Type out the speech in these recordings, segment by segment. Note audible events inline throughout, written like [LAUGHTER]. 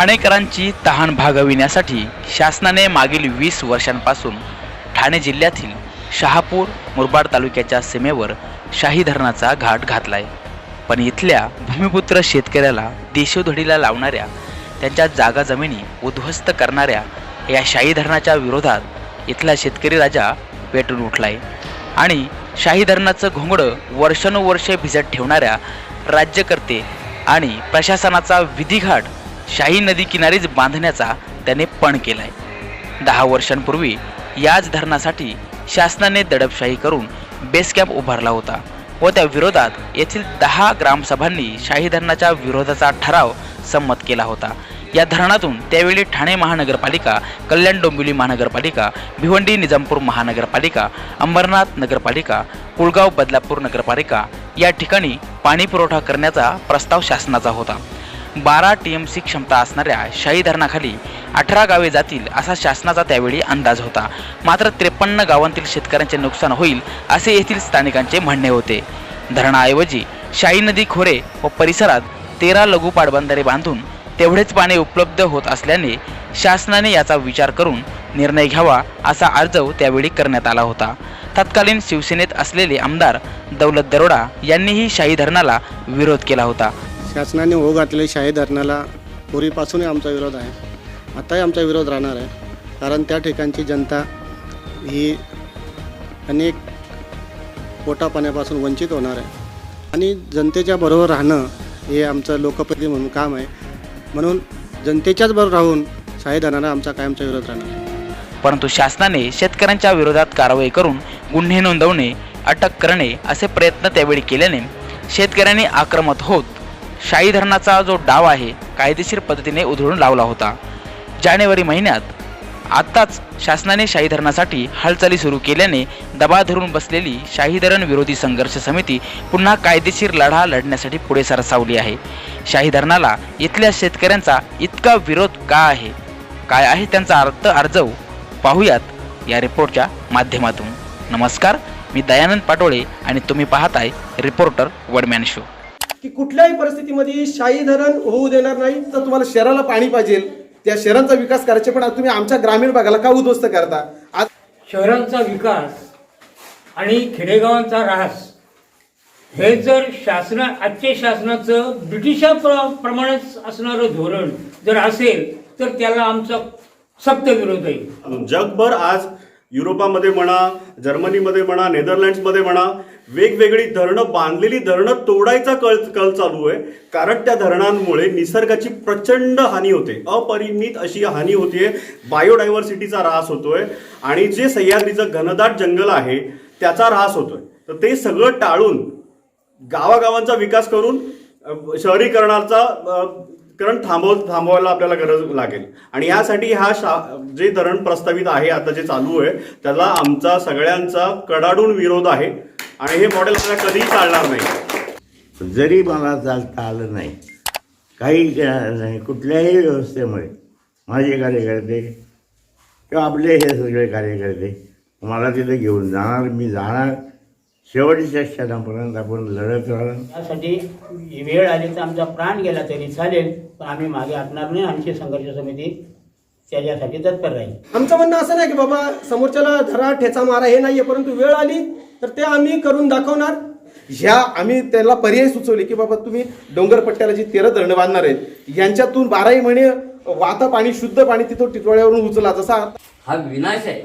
ठाणेकरांची तहान भागविण्यासाठी शासनाने मागील वीस वर्षांपासून ठाणे जिल्ह्यातील शहापूर मुरबाड तालुक्याच्या सीमेवर शाही धरणाचा घाट घातलाय. पण इथल्या भूमिपुत्र शेतकऱ्याला देशोधडीला लावणाऱ्या त्यांच्या जागा जमिनी उद्ध्वस्त करणाऱ्या या शाही धरणाच्या विरोधात इथला शेतकरी राजा पेटून उठलाय. आणि शाही धरणाचं घोंगडं वर्षानुवर्षे भिजत ठेवणाऱ्या राज्यकर्ते आणि प्रशासनाचा विधिघाट शाही नदी किनारीच बांधण्याचा त्याने पण केलाय. दहा वर्षांपूर्वी याच धरणासाठी शासनाने दडपशाही करून बेस कॅम्प उभारला होता व त्या विरोधात येथील दहा ग्रामसभांनी शाही धरणाच्या विरोधाचा ठराव संमत केला होता. या धरणातून त्यावेळी ठाणे महानगरपालिका कल्याण डोंबिवली महानगरपालिका भिवंडी निजामपूर महानगरपालिका अंबरनाथ नगरपालिका कुळगाव बदलापूर नगरपालिका या ठिकाणी पाणी पुरवठा करण्याचा प्रस्ताव शासनाचा होता. बारा टी एम सी क्षमता असणाऱ्या शाही धरणाखाली अठरा गावे जातील असा शासनाचा त्यावेळी अंदाज होता. मात्र त्रेपन्न गावांतील शेतकऱ्यांचे नुकसान होईल असे येथील स्थानिकांचे म्हणणे होते. धरणाऐवजी शाही नदी खोरे व परिसरात तेरा लघु पाटबंधारे बांधून तेवढेच पाणी उपलब्ध होत असल्याने शासनाने याचा विचार करून निर्णय घ्यावा असा अर्जव त्यावेळी करण्यात आला होता. तत्कालीन शिवसेनेत असलेले आमदार दौलत दरोडा यांनीही शाही धरणाला विरोध केला होता. शासनाने हो घातलेले शाही धरणाला पूर्वीपासूनही आमचा विरोध आहे. आताही आमचा विरोध राहणार आहे. कारण त्या ठिकाणची जनता ही अनेक पोटापाण्यापासून वंचित होणार आहे. आणि जनतेच्या बरोबर राहणं हे आमचं लोकप्रतिनिधी म्हणून काम आहे. म्हणून जनतेच्याच बरोबर राहून शाही धरणाला आमचा कायमचा विरोध राहणार आहे. परंतु शासनाने शेतकऱ्यांच्या विरोधात कारवाई करून गुन्हे नोंदवणे अटक करणे असे प्रयत्न त्यावेळी केल्याने शेतकऱ्यांनी आक्रमक होत शाही धरणाचा जो डाव आहे कायदेशीर पद्धतीने उधळून लावला होता. जानेवारी महिन्यात आत्ताच शासनाने शाही धरणासाठी हालचाली सुरू केल्याने दबा धरून बसलेली शाही धरण विरोधी संघर्ष समिती पुन्हा कायदेशीर लढा लढण्यासाठी पुढे सरसावली आहे. शाही धरणाला इथल्या शेतकऱ्यांचा इतका विरोध का आहे? काय आहे त्यांचा अर्थ अर्जव? पाहूयात या रिपोर्टच्या माध्यमातून. नमस्कार मी दयानंद पाटोळे आणि तुम्ही पाहताय रिपोर्टर वडमॅन शो. की कुठल्याही परिस्थितीमध्ये शाही धरण होऊ देणार नाही तर तुम्हाला शहराला पाणी पाहिजे. त्या शहरांचा विकास करायचे पण तुम्ही आमच्या ग्रामीण भागाला का उद्ध्वस्त करता? आज शहरांचा विकास आणि खेडेगावांचा ऱ्हास हे जर शासना आजच्या शासनाचं ब्रिटिशाप्रमाणेच असणारं धोरण जर असेल तर त्याला आमचा सक्त विरोध आहे. जगभर आज युरोपामध्ये म्हणा जर्मनीमध्ये म्हणा नेदरलँड्समध्ये म्हणा वेगवेगळी धरणं बांधलेली धरणं तोडायचा कल कल चालू आहे. कारण त्या धरणांमुळे निसर्गाची प्रचंड हानी होते. अपरिमित अशी हानी होते बायोडायव्हर्सिटीचा ऱ्हास होतोय. आणि जे सह्याद्रीचं घनदाट जंगल आहे त्याचा ऱ्हास होतोय. तर ते सगळं टाळून गावागावांचा विकास करून शहरीकरणाचा कारण थांबव थांबवायला आपल्याला गरज लागेल. आणि यासाठी हा शा जे धरण प्रस्तावित आहे आता जे चालू आहे त्याला आमचा सगळ्यांचा कडाडून विरोध आहे. आणि हे मॉडेल आपल्याला कधीही चालणार नाही. जरी मला चालता आलं नाही काही नाही कुठल्याही व्यवस्थेमुळे माझे कार्यकर्ते किंवा आपले हे सगळे कार्यकर्ते मला तिथे घेऊन जाणार मी जाणार शेवटच्या क्षणापर्यंत आपण लढत राहणार त्यासाठी वेळ आली तर आमचा प्राण गेला तरी चालेल पण आम्ही मागे हटणार नाही. आमची संघर्ष समिती त्याच्यासाठी तत्पर राहील. आमचं म्हणणं असं नाही की बाबा समोरच्याला धरा ठेचा मारा हे नाहीये परंतु वेळ आली तर ते आम्ही करून दाखवणार. ह्या आम्ही त्याला पर्याय सुचवले की बाबा तुम्ही डोंगर पट्ट्याला जी तेरा धरणं बांधणार आहेत यांच्यातून बाराही महिने वाहतं पाणी शुद्ध पाणी तिथं टिटवाळ्यावरून उचला जसा हा विनाश आहे.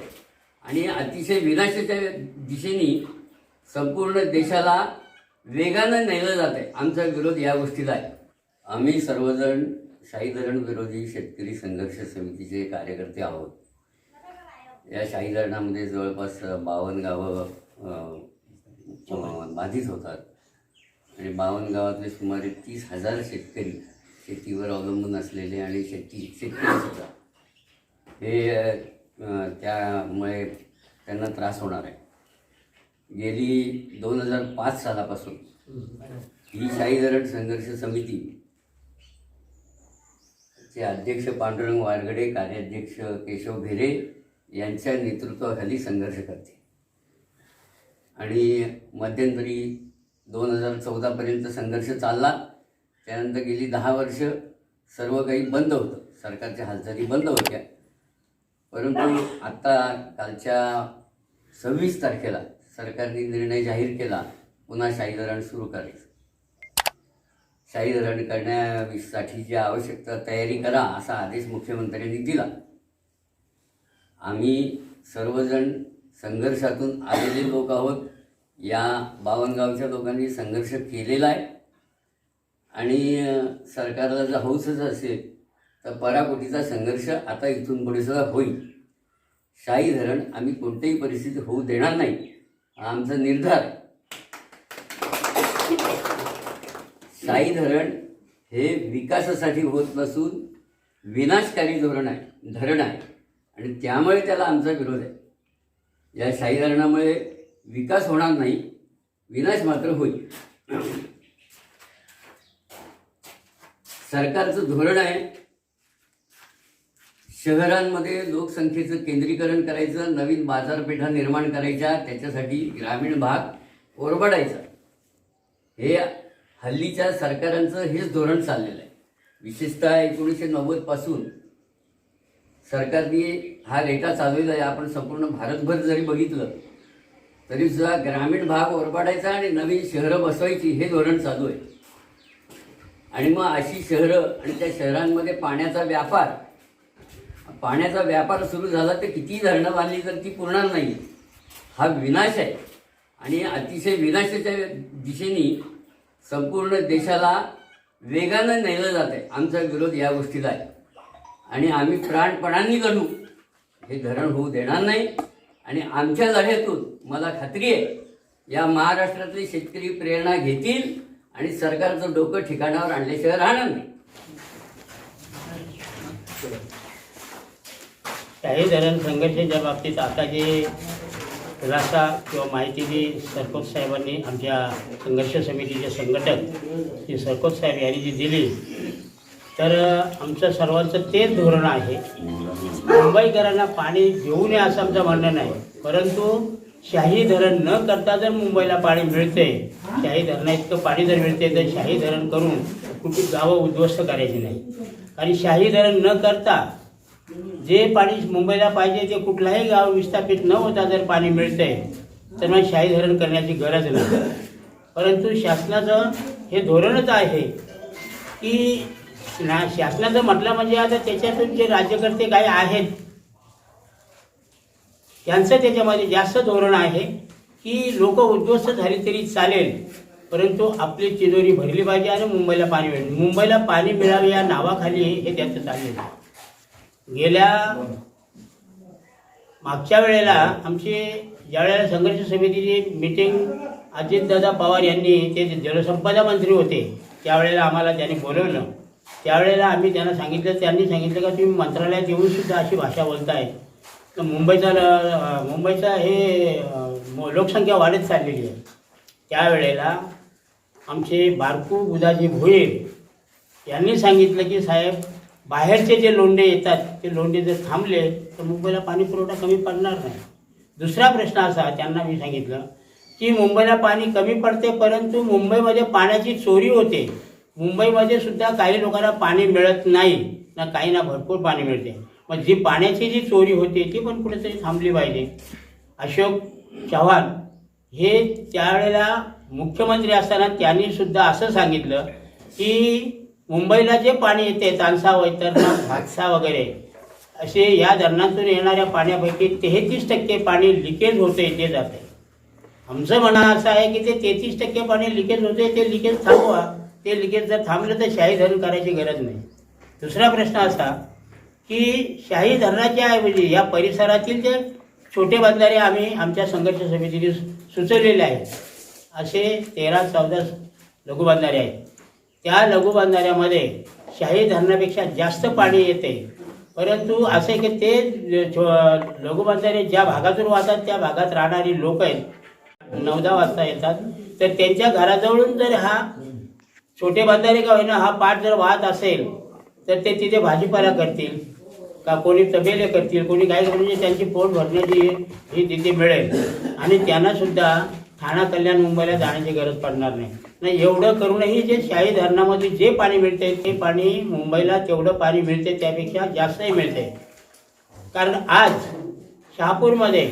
आणि अतिशय विनाशाच्या दिशेने संपूर्ण देशाला वेगानं नेलं जात आहे आमचा विरोध या गोष्टीला आहे. आम्ही सर्वजण शाही धरण विरोधी शेतकरी संघर्ष समितीचे कार्यकर्ते आहोत. या शाही धरणामध्ये जवळपास बावन्न गावं बाधित होतात. आणि बावन्न गावातले सुमारे तीस हजार शेतकरी शेतीवर अवलंबून असलेले आणि शेती शेतकरी सुद्धा. हे त्यामुळे त्यांना त्रास होणार आहे. गेली दोन हजार पाच सालापासून. ही शाही धरण संघर्ष समिती चे अध्यक्ष पांडुरंग वारगडे कार्याध्यक्ष केशव भेरे यांच्या नेतृत्वाखाली संघर्ष करते. आणि मध्यंतरी दोन हजार चौदापर्यंत संघर्ष चालला. त्यानंतर गेली दहा वर्ष सर्व काही बंद होतं. सरकारच्या हालचाली बंद होत्या. परंतु आत्ता कालच्या सव्वीस तारखेला सरकारने निर्णय जाहीर केला पुन्हा शाही धरण सुरू करायचं. शाही धरण करण्यासाठी जी आवश्यकता तयारी करा असा आदेश मुख्यमंत्र्यांनी दिला. आम्ही सर्वजण संघर्षातून आलेले लोक आहोत. या बावनगावच्या लोकांनी संघर्ष केलेला आहे. आणि सरकारला जर हौसच असेल तर पराकोटीचा संघर्ष आता इथून पुढे सुद्धा होईल. शाही धरण आम्ही कोणत्याही परिस्थितीत होऊ देणार नाही. आमचा निर्धार. साई धरण हे विकासासाठी होत नसून विनाशकारी धोरण आहे धरण आहे. आणि त्यामुळे त्याला आमचा विरोध आहे. या साई धरणामुळे विकास होणार नाही विनाश मात्र होईल. सरकारचं धोरण आहे शहरांमध्ये लोकसंख्येचं केंद्रीकरण करायचं नवीन बाजारपेठा निर्माण करायच्या त्याच्यासाठी ग्रामीण भाग ओरबडायचा हे हल्लीच्या सरकारांचं हेच धोरण चाललेलं आहे. विशेषतः एकोणीसशे नव्वदपासून सरकारने हा रेटा चालवलेला आहे. आपण संपूर्ण भारतभर जरी बघितलं तरी सुद्धा ग्रामीण भाग ओरबाडायचा आणि नवीन शहरं बसवायची हे धोरण चालू आहे. आणि मग अशी शहरं आणि त्या शहरांमध्ये पाण्याचा व्यापार पाण्याचा व्यापार सुरू झाला तर किती धरणं बांधली तर ती पुरणार नाही. हा विनाश आहे. आणि अतिशय विनाशाच्या दिशेने संपूर्ण देशाला वेगानं नेलं जात आहे. आमचा विरोध या गोष्टीला आहे. आणि आम्ही प्राणपणांनी लढू हे धरण होऊ देणार नाही. आणि आमच्या लढ्यातून मला खात्री आहे या महाराष्ट्रातले शेतकरी प्रेरणा घेतील आणि सरकारचं डोकं ठिकाणावर आणल्याशिवाय राहणार नाही. शाही धरण संघर्षाच्या बाबतीत आता जे खुलासा किंवा माहिती जी सरकोत साहेबांनी आमच्या संघर्ष समितीचे संघटक जे सरकोत साहेब यांनी जी दिली तर आमचं सर्वांचं तेच धोरण आहे. मुंबईकरांना पाणी देऊ नये असं आमचं म्हणणं नाही. परंतु शाही धरण न करता जर मुंबईला पाणी मिळते शाही धरणा इतकं पाणी जर मिळते तर शाही धरण करून कुठली गावं उद्ध्वस्त करायची नाही. आणि शाही धरण न करता जे पाणी मुंबईला पाहिजे ते कुठलाही गाव विस्थापित न होता जर पाणी मिळतंय तर मग शाही धरण करण्याची गरज नाही. परंतु शासनाचं हे धोरणच आहे की ना शासनाचं म्हटलं म्हणजे आता त्याच्यातून जे राज्यकर्ते काही आहेत यांचं त्याच्यामध्ये जास्त धोरण आहे की लोक उद्ध्वस्त झाली तरी चालेल. परंतु आपली तिजोरी भरली पाहिजे आणि मुंबईला पाणी मिळेल. मुंबईला पाणी मिळावे या नावाखाली हे त्यांचं चाललेलं आहे. गेल्या मागच्या वेळेला आमची ज्यावेळेला संघर्ष समितीची मीटिंग अजितदादा पवार यांनी ते जलसंपदा मंत्री होते त्यावेळेला आम्हाला त्यांनी बोलवलं. त्यावेळेला आम्ही त्यांना सांगितलं त्यांनी सांगितलं का तुम्ही मंत्रालयात येऊन सुद्धा अशी भाषा बोलताय. तर मुंबईचा मुंबईचा हे लोकसंख्या वाढत चाललेली आहे. त्यावेळेला आमचे बारकू बुधाजी भोईर यांनी सांगितलं की साहेब बाहेरचे जे लोंढे येतात ते लोंढे जर थांबले तर मुंबईला पाणी पुरवठा कमी पडणार नाही. दुसरा प्रश्न असा त्यांना मी सांगितलं की मुंबईला पाणी कमी पडते परंतु मुंबईमध्ये पाण्याची चोरी होते. मुंबईमध्ये सुद्धा काही लोकांना पाणी मिळत नाही. ना काही ना भरपूर पाणी मिळते. मग जी पाण्याची जी चोरी होते ती पण कुठेतरी थांबली पाहिजे. अशोक चव्हाण हे त्यावेळेला मुख्यमंत्री असताना त्यांनी सुद्धा असं सांगितलं की मुंबईला जे पाणी येते तानसा वैतरणा [COUGHS] भातसा वगैरे असे या धरणातून येणाऱ्या पाण्यापैकी तेहतीस टक्के पाणी लिकेज होते ते जाते आमचं म्हणणं असं आहे की ते तेहतीस टक्के पाणी लिकेज होते ते लिकेज थांबवा. ते लिकेज जर थांबलं तर शाही धरण करायची गरज नाही. दुसरा प्रश्न असा की शाही धरणाच्या ऐवजी या परिसरातील जे छोटे बंधारे आम्ही आमच्या संघर्ष समितीने सुचवलेले आहेत असे तेरा चौदा लघुबंधारे आहेत. त्या लघु बांधाऱ्यामध्ये शाही धरणापेक्षा जास्त पाणी येते. परंतु असे की ते छो- लघुबंधारे ज्या भागातून वाहतात त्या भागात राहणारी लोक आहेत. नऊ दहा वाजता येतात. तर त्यांच्या घराजवळून जर हा छोटे बांधारे का होईना हा पाठ जर वाहत असेल तर ते तिथे भाजीपाला करतील का कोणी तबेले करतील कोणी काय म्हणजे त्यांची पोट भरण्याची ही तिथे मिळेल. आणि त्यांना सुद्धा ठाणा कल्याण मुंबईला जाण्याची गरज पडणार नाही. नाही एवढं करूनही जे शाही धरणामध्ये जे पाणी मिळते ते पाणी मुंबईला तेवढं पाणी मिळते त्यापेक्षा जास्तही मिळते कारण आज शहापूरमध्ये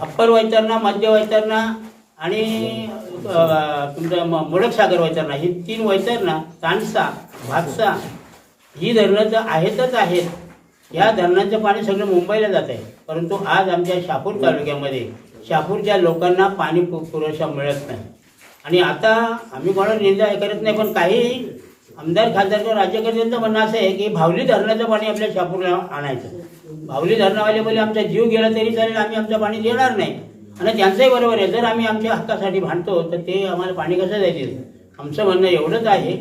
अप्पर वैतरणा मध्य वैतरणा आणि तुमचं मोडकसागर वैतरणा ही तीन वैतरणा तानसा भातसा ही धरणं तर आहेतच आहेत. या धरणांचं पाणी सगळं मुंबईला जात आहे परंतु आज आमच्या शहापूर तालुक्यामध्ये शहापूरच्या लोकांना पाणी पु पुरेसा मिळत नाही. आणि आता आम्ही कोणाला निंदा करत नाही पण काही आमदार खासदार किंवा राज्यकर्त्यांचं म्हणणं असं आहे की भावली धरणाचं पाणी आपल्या शहापूरला आणायचं. भावली धरणावाले बोले आमचा जीव गेला तरी चालेल आम्ही आमचं पाणी देणार नाही. आणि त्यांचंही बरोबर आहे जर आम्ही आमच्या हक्कासाठी भांडतो तर ते आम्हाला पाणी कसं देतील? आमचं म्हणणं एवढंच आहे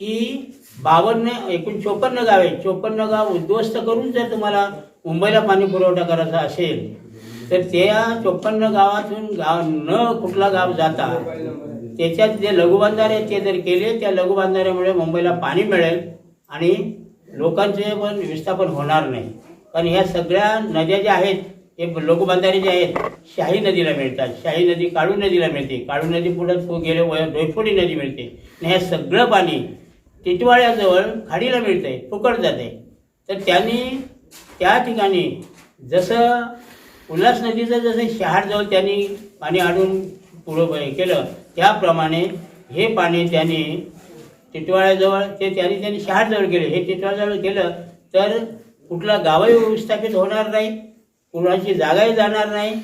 की बावन्न एकूण चोपन्न गाव आहे चोपन्न गाव उद्ध्वस्त करून जर तुम्हाला मुंबईला पाणी पुरवठा करायचा असेल तर त्या चोपन्न गावातून गाव न कुठला गाव जाता त्याच्यात जे लघुबांधारे ते जर केले त्या लघुबांधाऱ्यामुळे मुंबईला पाणी मिळेल आणि लोकांचे पण विस्थापन होणार नाही. कारण ह्या सगळ्या नद्या ज्या आहेत हे लघुबांधारे जे आहेत शाही नदीला मिळतात. शाही नदी काळू नदीला मिळते. काळू नदी पुढं गेले वय डोयफोडी नदी मिळते. आणि हे सगळं पाणी टिटवाळ्याजवळ खाडीला मिळतंय फुकट जाते तर त्यांनी त्या ठिकाणी जसं उल्हास नदीचं जसं शहारजवळ त्यांनी पाणी आणून पुढं केलं त्याप्रमाणे हे पाणी त्याने टिटवाळ्याजवळ ते त्यांनी त्यांनी शहारजवळ केलं हे टिटवाळ्याजवळ केलं तर कुठला गावही विस्थापित होणार नाही कुणाची जागाही जाणार नाही.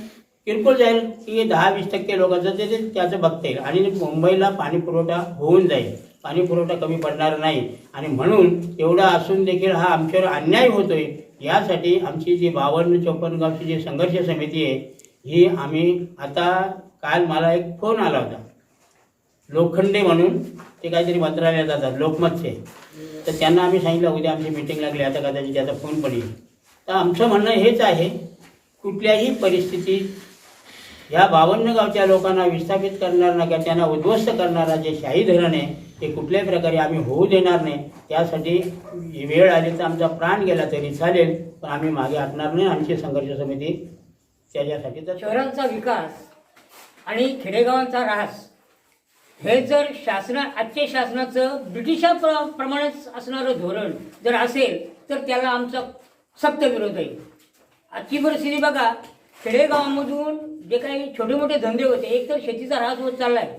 किरकोळ जाईल की दहा वीस टक्के लोकांचं ते ते त्याचं बघता येईल. आणि मुंबईला पाणी पुरवठा होऊन जाईल. पाणी पुरवठा कमी पडणार नाही. आणि म्हणून एवढा असून देखील हा आमच्यावर अन्याय होतोय. यासाठी आमची जी बावन्न चौपन्न गावची जी संघर्ष समिती आहे ही आम्ही आता काल मला एक फोन आला होता. लोखंडे म्हणून ते काहीतरी मंत्रालयात जातात लोकमतचे. तर त्यांना आम्ही सांगितलं उद्या आमची मीटिंग लागली आता कदाचित त्याचा फोन पण येईल. तर आमचं म्हणणं हेच आहे कुठल्याही परिस्थितीत या बावन्न गावच्या लोकांना विस्थापित करणार नाही त्यांना उद्ध्वस्त करणारा जे शाही धरण आहे ते कुठल्याही प्रकारे आम्ही होऊ देणार नाही. त्यासाठी वेळ आली तर आमचा प्राण गेला तरी चालेल पण आम्ही मागे हटणार नाही. आमची संघर्ष समिती त्याच्यासाठी तर शहरांचा विकास आणि खेडेगावांचा ऱ्हास हे जर शासना आजच्या शासनाचं ब्रिटिशा प्र प्रमाणेच असणारं धोरण जर असेल तर त्याला आमचा सक्त विरोध आहे. आजची परिस्थिती बघा खेडेगावामधून जे काही छोटे मोठे धंदे होते एक तर शेतीचा ऱ्हास होत चालला आहे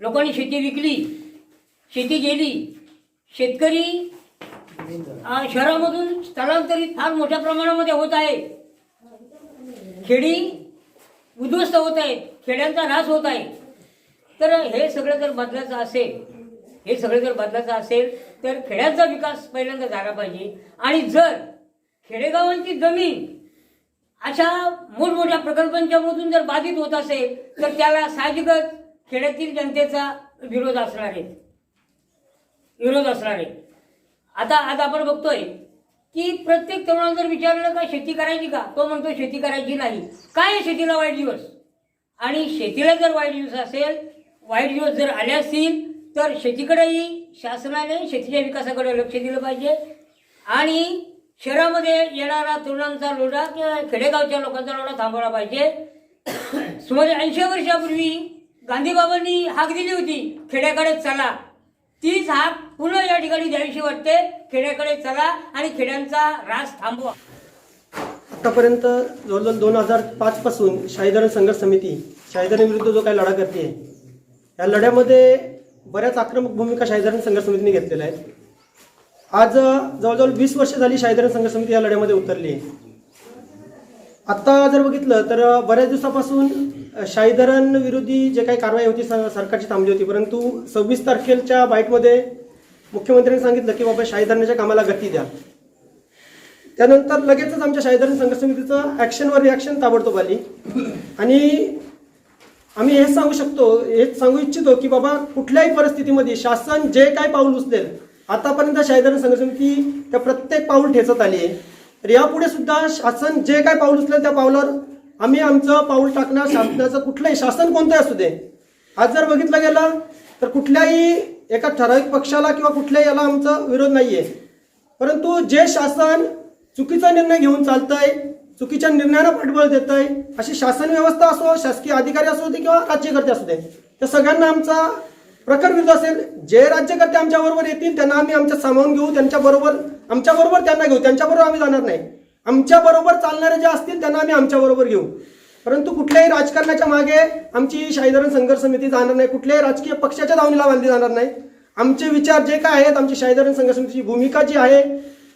लोकांनी शेती विकली शेती गेली. शेतकरी शहरामधून स्थलांतरित फार मोठ्या प्रमाणामध्ये होत आहे. खेडी उद्ध्वस्त होत आहेत खेड्यांचा ऱ्हास होत आहे. तर हे सगळं जर बदलायचं असेल हे सगळं जर बदलायचं असेल तर खेड्यांचा विकास पहिल्यांदा झाला पाहिजे. आणि जर खेडेगावांची जमीन अशा मोठमोठ्या प्रकल्पांच्या मधून जर बाधित होत असेल तर त्याला साहजिकच खेड्यातील जनतेचा विरोध असणार आहे. विरोध असणार आहे. आता आज आपण बघतोय की प्रत्येक तरुणाला जर विचारलं का शेती करायची का तो म्हणतो शेती करायची नाही. काय आहे शेतीला वाईट दिवस? आणि शेतीला जर वाईट दिवस असेल वाईट दिवस जर आले असतील तर शेतीकडेही शासनाने शेतीच्या विकासाकडे लक्ष दिलं पाहिजे. आणि शहरामध्ये येणारा तरुणांचा लोढा किंवा खेडेगावच्या लोकांचा लोढा थांबवला पाहिजे. [COUGHS] सुमारे ऐंशी वर्षापूर्वी गांधीबाबांनी हाक दिली होती खेड्याकडे चला. तीच हाक पुन्हा या ठिकाणी द्यावीशी वाटते. खेड्याकडे चला आणि खेड्यांचा रास थांबवा. आतापर्यंत जवळजवळ दोन हजार पाचपासून शाहीधरण संघर्ष समिती शाहीधरणविरुद्ध जो काही लढा करते या लढ्यामध्ये बऱ्याच आक्रमक भूमिका शाहीधरण संघर्ष समितीने घेतलेल्या आहेत. आज जवळजवळ वीस वर्ष झाली शाहीधरण संघ समिती या लढ्यामध्ये उतरली. आत्ता जर बघितलं तर बऱ्याच दिवसापासून शाहीधरण विरोधी जे काही कारवाई होती स- सरकारची थांबली होती. परंतु सव्वीस तारखेच्या बाईटमध्ये मुख्यमंत्र्यांनी सांगितलं की बाबा शाहीधरणाच्या कामाला गती द्या. त्यानंतर लगेचच आमच्या शाहीधरण संघ समितीचं ॲक्शनवर रिॲक्शन ताबडतोब आली. आणि आम्ही हेच सांगू शकतो हेच सांगू इच्छितो की बाबा कुठल्याही परिस्थितीमध्ये शासन जे काय पाऊल उचलेल आतापर्यंत शाहीधरण संघर्ष समिती त्या प्रत्येक पाऊल ठेचत आली आहे. तर यापुढे सुद्धा शासन जे काय पाऊल उचलेल त्या पावलावर आम्ही आमचं पाऊल टाकणार शासनाचं कुठलंही शासन कोणतंही असू दे. आज जर बघितलं गेलं तर कुठल्याही एका ठराविक पक्षाला किंवा कुठल्याही याला आमचा विरोध नाही आहे परंतु जे शासन चुकीचा निर्णय घेऊन चालतंय चुकीच्या निर्णयाला पाठबळ देत आहे अशी शासन व्यवस्था असो शासकीय अधिकारी असू दे किंवा राज्यकर्ते असू दे त्या सगळ्यांना आमचा प्रखर विरोध असेल जे राज्यकर्ते आमच्याबरोबर येतील त्यांना आम्ही आमच्या सामावून घेऊ त्यांच्याबरोबर आमच्याबरोबर त्यांना घेऊ त्यांच्याबरोबर आम्ही जाणार नाही. आमच्याबरोबर चालणारे जे असतील त्यांना आम्ही आमच्याबरोबर घेऊ. परंतु कुठल्याही राजकारणाच्या मागे आमची शाहीधरण संघर्ष समिती जाणार नाही कुठल्याही राजकीय पक्षाच्या दावणीला बांधली जाणार नाही. आमचे विचार जे काय आहेत आमची शाहीधरण संघर्ष समितीची भूमिका जी आहे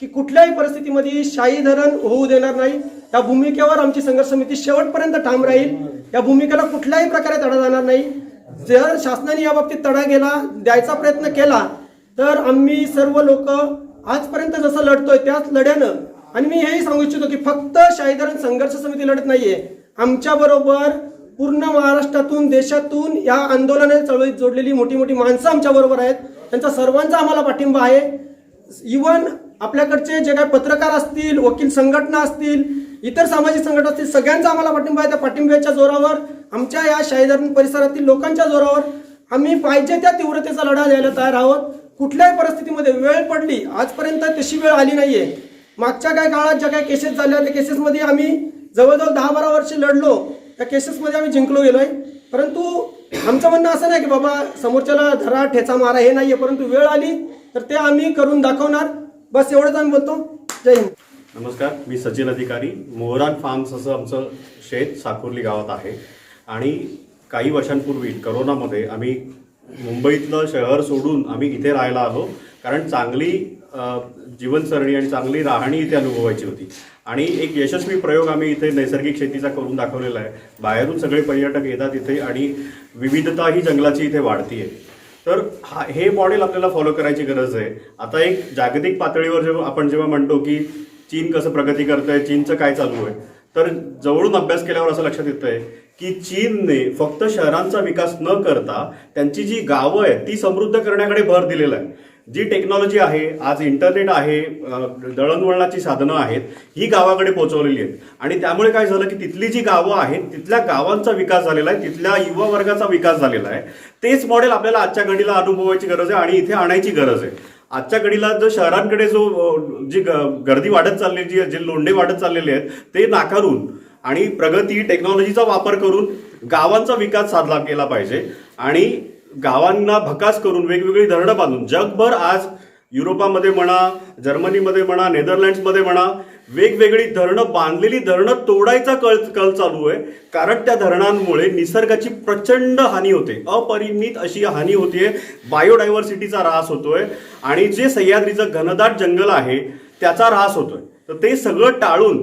की कुठल्याही परिस्थितीमध्ये शाही धरण होऊ देणार नाही. या भूमिकेवर आमची संघर्ष समिती शेवटपर्यंत ठाम राहील. या भूमिकेला कुठल्याही प्रकारे तडा जाणार नाही. जर शासनाने या बाबतीत तडा गेला द्यायचा प्रयत्न केला तर आम्ही सर्व लोक आजपर्यंत जसं लढतोय त्याच लढ्यानं. आणि मी हेही सांगू इच्छितो की फक्त शाहीधरण संघर्ष समिती लढत नाहीये. आमच्या बरोबर पूर्ण महाराष्ट्रातून देशातून या आंदोलनाच्या चळवळीत जोडलेली मोठी मोठी माणसं आमच्या बरोबर आहेत. त्यांचा सर्वांचा आम्हाला पाठिंबा आहे. इवन आपल्याकडचे जे काही पत्रकार असतील वकील संघटना असतील इतर सामाजिक संघटना असतील सगळ्यांचा आम्हाला पाठिंबा आहे. त्या पाठिंब्याच्या जोरावर आमच्या या शाहीधरण परिसरातील लोकांच्या जोरावर आम्ही पाहिजे त्या तीव्रतेचा लढा द्यायला तयार आहोत. कुठल्याही परिस्थितीमध्ये वेळ पडली आजपर्यंत तशी वेळ आली नाहीये. मागच्या काही काळात ज्या काही केसेस झाल्या त्या केसेसमध्ये आम्ही जवळजवळ दहा बारा वर्ष लढलो. त्या केसेसमध्ये आम्ही जिंकलो गेलोय. परंतु आमचं म्हणणं असं नाही की बाबा समोरच्याला धरा ठेचा मारा हे नाहीये परंतु वेळ आली तर ते आम्ही करून दाखवणार. बस एवढंच आम्ही बोलतो. जय हिंद. नमस्कार मी सचिन अधिकारी. मोहरान फार्म्स असं आमचं शेत साकुर्ली गावात आहे. आणि काही वर्षांपूर्वी करोनामध्ये आम्ही मुंबईतलं शहर सोडून आम्ही इथे राहायला आलो. कारण चांगली जीवनसरणी आणि चांगली राहणी इथे अनुभवायची होती. आणि एक यशस्वी प्रयोग आम्ही इथे नैसर्गिक शेतीचा करून दाखवलेला आहे. बाहेरून सगळे पर्यटक येतात इथे आणि विविधता ही जंगलाची इथे वाढती आहे तर हा हे मॉडेल आपल्याला फॉलो करायची गरज आहे. आता एक जागतिक पातळीवर जेव्हा आपण जेव्हा म्हणतो की चीन कसं प्रगती करतंय चीनचं काय चालू आहे? तर जवळून अभ्यास केल्यावर असं लक्षात येतंय की चीनने फक्त शहरांचा विकास न करता त्यांची जी गावं आहेत ती समृद्ध करण्याकडे भर दिलेला आहे. जी टेक्नॉलॉजी आहे आज इंटरनेट आहे दळणवळणाची साधनं आहेत ही गावाकडे पोहोचवलेली आहेत. आणि त्यामुळे काय झालं की तिथली जी गावं आहेत तिथल्या गावांचा विकास झालेला आहे तिथल्या युवा वर्गाचा विकास झालेला आहे. तेच मॉडेल आपल्याला आजच्या घडीला अनुभवायची गरज आहे आणि इथे आणायची गरज आहे. आजच्या घडीला जो शहरांकडे जो जी ग- गर्दी वाढत चाललेली जी जे लोंढे वाढत चाललेले आहेत ते नाकारून आणि प्रगती टेक्नॉलॉजीचा वापर करून गावांचा विकास साधला गेला पाहिजे. आणि गावांना भकास करून वेगवेगळी धरणं बांधून जगभर आज युरोपामध्ये म्हणा जर्मनीमध्ये म्हणा नेदरलँड्समध्ये म्हणा वेगवेगळी धरणं बांधलेली धरणं तोडायचा कळ कल चालू आहे. कारण त्या धरणांमुळे निसर्गाची प्रचंड हानी होते. अपरिमित अशी हानी होतीये. बायोडायव्हर्सिटीचा ऱ्हास होतोय. आणि जे सह्याद्रीचं घनदाट जंगल आहे त्याचा ऱ्हास होतोय. तर ते सगळं टाळून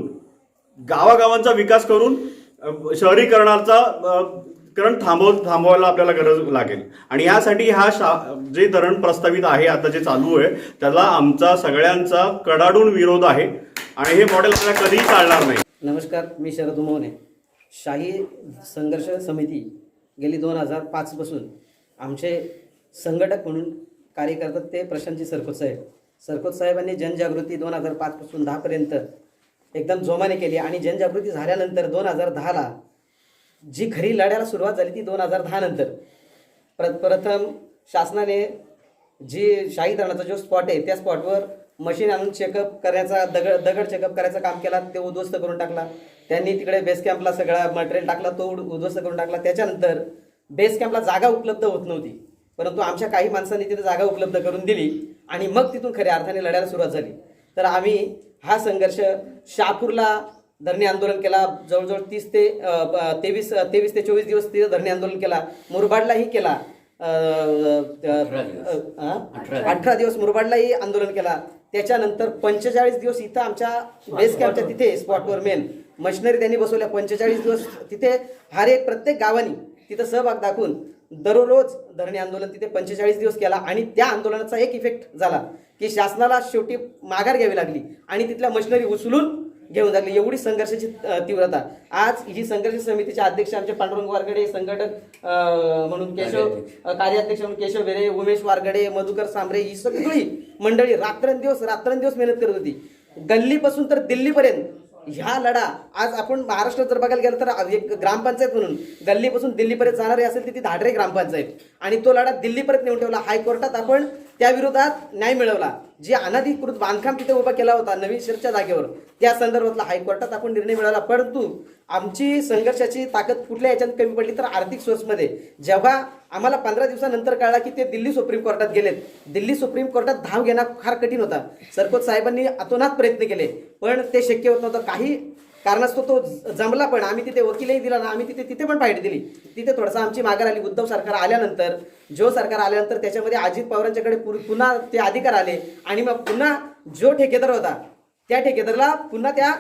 गावागावांचा विकास करून शहरीकरणाचा करण थांबव थांबवायला आपल्याला गरज लागेल. आणि यासाठी हा शा जे धरण प्रस्तावित आहे आता जे चालू आहे त्याला आमचा सगळ्यांचा कडाडून विरोध आहे. आणि हे मॉडेल आपल्याला कधीही चालणार नाही. नमस्कार मी शरद उमवणे. शाही संघर्ष समिती गेली दोन हजार पाचपासून आमचे संघटक म्हणून कार्य करतात ते प्रशांतजी सरकोत साहेब. सरकोत साहेबांनी जनजागृती दोन हजार पाचपासून दहापर्यंत एकदम जोमाने केली आणि जनजागृती झाल्यानंतर दोन हजार दहाला जी खरी लढ्याला सुरुवात झाली ती दोन हजार दहा नंतर. प्र प्रथम शासनाने जी शाही धरणाचा जो स्पॉट आहे त्या स्पॉटवर मशीन आणून चेकअप करण्याचा दगड दगड चेकअप करायचं काम केला ते उद्ध्वस्त करून टाकला. त्यांनी तिकडे बेस कॅम्पला सगळा मटेरियल टाकला तो उद्ध्वस्त करून टाकला. त्याच्यानंतर बेस कॅम्पला जागा उपलब्ध होत नव्हती. परंतु आमच्या काही माणसांनी तिथे जागा उपलब्ध करून दिली आणि मग तिथून खऱ्या अर्थाने लढायला सुरुवात झाली. तर आम्ही हा संघर्ष शहापूरला धरणे आंदोलन केला. जवळजवळ तीस ते तेवीस तेवीस ते चोवीस दिवस तिथे धरणे आंदोलन केला. मुरबाडलाही केला. अठरा दिवस मुरबाडलाही आंदोलन केला. त्याच्यानंतर पंचेचाळीस दिवस इथं आमच्या बेस कॅम्पच्या तिथे स्पॉटवर मेन मशिनरी त्यांनी बसवल्या. पंचेचाळीस दिवस तिथे हर एक प्रत्येक गावानी तिथं सहभाग दाखवून दररोज धरणे आंदोलन तिथे पंचेचाळीस दिवस केला आणि त्या आंदोलनाचा एक इफेक्ट झाला की शासनाला शेवटी माघार घ्यावी लागली आणि तिथल्या मशिनरी उचलून घेऊन लागले एवढी संघर्षाची तीव्रता. आज ही संघर्ष समितीचे अध्यक्ष आमचे पांडुरंग वारगडे संघटक म्हणून केशव कार्याध्यक्ष म्हणून केशव बेरे उमेश वारगडे मधुकर सांबरे ही सगळी मंडळी रात्रंदिवस रात्रंदिवस मेहनत करत होती. गल्लीपासून तर दिल्लीपर्यंत ह्या लढा आज आपण महाराष्ट्रात जर बघायला गेलं तर एक ग्रामपंचायत म्हणून गल्लीपासून दिल्लीपर्यंत जाणारी असेल ती ती धाडरे ग्रामपंचायत. आणि तो लढा दिल्लीपर्यंत नेऊन ठेवला. हायकोर्टात आपण त्याविरोधात न्याय मिळवला. जे अनाधिकृत बांधकाम तिथे उभा केला होता नवीन शिरच्या जागेवर त्या संदर्भातला हायकोर्टात आपण निर्णय मिळाला. परंतु आमची संघर्षाची ताकद कुठल्या याच्यात कमी पडली तर आर्थिक सोर्समध्ये. जेव्हा आम्हाला पंधरा दिवसानंतर कळला की ते दिल्ली सुप्रीम कोर्टात गेलेत. दिल्ली सुप्रीम कोर्टात धाव घेणं फार कठीण होता. सरकोत साहेबांनी अतोनात प्रयत्न केले पण ते शक्य होत नव्हतं. काही कारणास्तव तो जमला पण. आम्ही तिथे वकीलही दिला ना आम्ही तिथे तिथे पण फाईट दिली. तिथे थोडंसं आमची माघार आली उद्धव सरकार आल्यानंतर जो सरकार आल्यानंतर त्याच्यामध्ये अजित पवारांच्याकडे पुन्हा ते अधिकार आले आणि मग पुन्हा जो ठेकेदार होता त्या ठेकेदारला पुन्हा त्या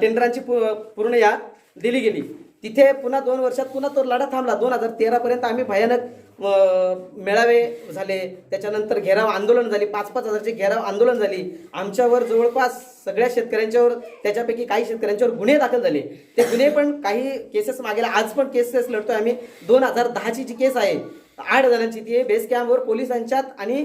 टेंडरांची पूर्ण या दिली गेली. तिथे पुन्हा दोन वर्षात पुन्हा तो लढा थांबला. दोन हजार तेरापर्यंत आम्ही भयानक मेळावे झाले. त्याच्यानंतर घेराव आंदोलन झाली. पाच पाच हजारची घेराव आंदोलन झाली. आमच्यावर जवळपास सगळ्या शेतकऱ्यांच्यावर त्याच्यापैकी काही शेतकऱ्यांच्यावर गुन्हे दाखल झाले. ते गुन्हे पण काही केसेस मागेला. आज पण केसेस लढतोय आम्ही. दोन हजार दहाची जी केस आहे आठ जणांची ती बेस कॅम्पवर पोलिसांच्यात आणि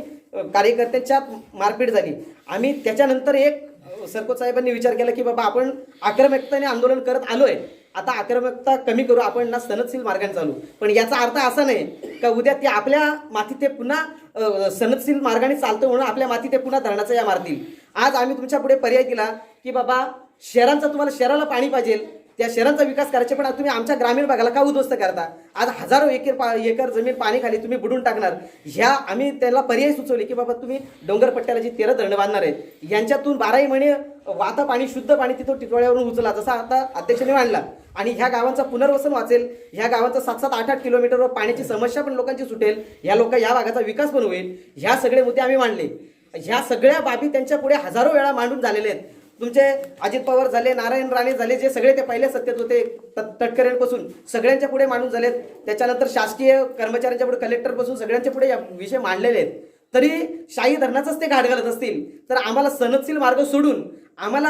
कार्यकर्त्यांच्यात मारपीट झाली. आम्ही त्याच्यानंतर एक सरकोच साहेबांनी विचार केला की बाबा आपण आक्रमकतेने आंदोलन करत आलोय. आता आक्रमकता कमी करू आपण ना सनदशील मार्गाने चालू. पण याचा अर्थ असा नाही का उद्या ते आपल्या माती ते पुन्हा सनदशील मार्गाने चालतो म्हणून आपल्या माती ते पुन्हा धरणाचा या मारतील. आज आम्ही तुमच्यापुढे पर्याय दिला की बाबा शहरांचा तुम्हाला शहराला पाणी पाहिजे त्या शहरांचा विकास करायचे पण तुम्ही आमच्या ग्रामीण भागाला का उद्ध्वस्त करता? आज हजारो एकर पा एकर जमीन पाणीखाली तुम्ही बुडून टाकणार. ह्या आम्ही त्याला पर्याय सुचवले की बाबा तुम्ही डोंगरपट्ट्याला जी तेरं धरणं बांधणार आहेत यांच्यातून बाराही महिने वाता पाणी शुद्ध पाणी तिथं टिटवाळ्यावरून उचला जसा आता अध्यक्षांनी मांडला. आणि ह्या गावांचं पुनर्वसन वाचेल ह्या गावांचं सात सात आठ आठ किलोमीटरवर पाण्याची समस्या पण लोकांची सुटेल ह्या लोक या भागाचा विकास पण होईल ह्या सगळे मुद्दे आम्ही मांडले. ह्या सगळ्या बाबी त्यांच्या पुढे हजारो वेळा मांडून झालेले आहेत. तुमचे अजित पवार झाले नारायण राणे झाले जे सगळे ते पहिल्या सत्तेत होते त- तटकऱ्यांपासून सगळ्यांच्या पुढे मांडून झालेत. त्याच्यानंतर शासकीय कर्मचाऱ्यांच्या पुढे कलेक्टरपासून सगळ्यांच्या पुढे या विषय मांडलेले आहेत. तरी शाही धरणाचंच ते घाट घालत असतील तर आम्हाला सनदशील मार्ग सोडून आम्हाला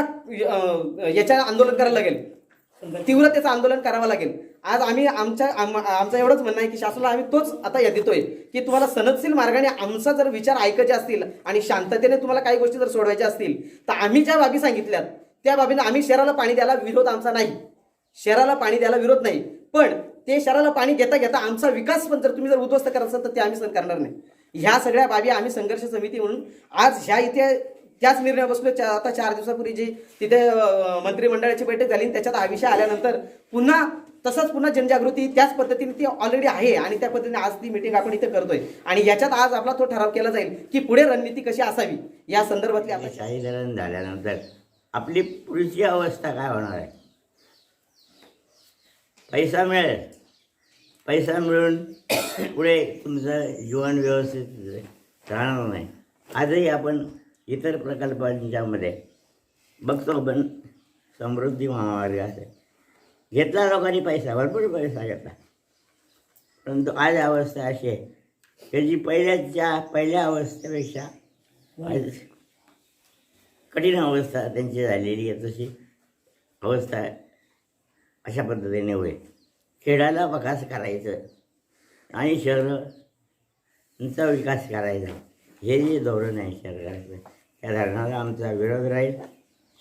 याच्या आंदोलन करायला लागेल. तीव्रतेचं आंदोलन करावं लागेल. आज आम्ही आमच्या आम- आमचं एवढंच म्हणणं आहे की शासनाला आम्ही तोच आता या देतोय की तुम्हाला सनदशील मार्गाने आमचा जर विचार ऐकायचे असतील आणि शांततेने तुम्हाला काही गोष्टी जर सोडवायच्या असतील तर आम्ही ज्या बाबी सांगितल्यात त्या बाबींना आम्ही शहराला पाणी द्यायला विरोध आमचा नाही. शहराला पाणी द्यायला विरोध नाही. पण ते शहराला पाणी घेता घेता आमचा विकास पण जर तुम्ही जर उद्ध्वस्त करत असाल तर ते आम्ही सहन करणार नाही. ह्या सगळ्या बाबी आम्ही संघर्ष समिती म्हणून आज ह्या इथे त्याच निर्णय बसलो चा- आता चार दिवसापूर्वी जी तिथे मंत्रिमंडळाची बैठक झाली त्याच्यात हा विषय आल्यानंतर पुन्हा तसंच पुन्हा जनजागृती त्याच पद्धतीने ती ऑलरेडी आहे आणि त्या पद्धतीने आज ती मिटिंग आपण इथे करतोय. आणि याच्यात आज आपला तो ठराव केला जाईल की पुढे रणनीती कशी असावी या संदर्भातली आता शाही धरण झाल्यानंतर आपली पुढची अवस्था काय होणार आहे? पैसा मिळेल. पैसा मिळून पुढे तुमचं जीवन व्यवस्थित राहणार नाही. आजही आपण इतर प्रकल्पांच्यामध्ये. बघतो आपण समृद्धी महामार्ग असेल घेतला लोकांनी पैसा भरपूर पैसा घेतला. परंतु आज अवस्था अशी आहे त्याची पहिल्याच्या पहिल्या अवस्थेपेक्षा आज कठीण अवस्था त्यांची झालेली आहे तशी अवस्था अशा पद्धतीने होईल. खेळाला विकास करायचं आणि शहरांचा विकास करायचा. हे जे धोरण आहे सरकारचं या धरणाला आमचा विरोध राहील.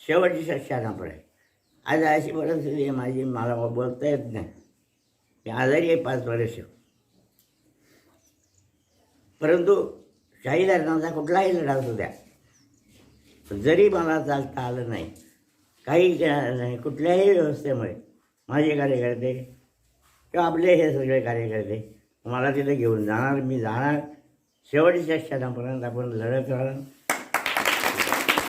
शेवटची क्षणापर्यंत आज अशी परिस्थिती आहे माझी मला बोलता येत नाही. मी आजारी आहे पाच वर्ष. परंतु शाही धरणाचा कुठलाही लढा असू द्या. जरी मला चालता आलं नाही काही नाही कुठल्याही व्यवस्थेमुळे माझे कार्यकर्ते किंवा आपले हे सगळे कार्यकर्ते मला तिथे घेऊन जाणार मी जाणार. शेवटच्या क्षणापर्यंत आपण लढत राहणार.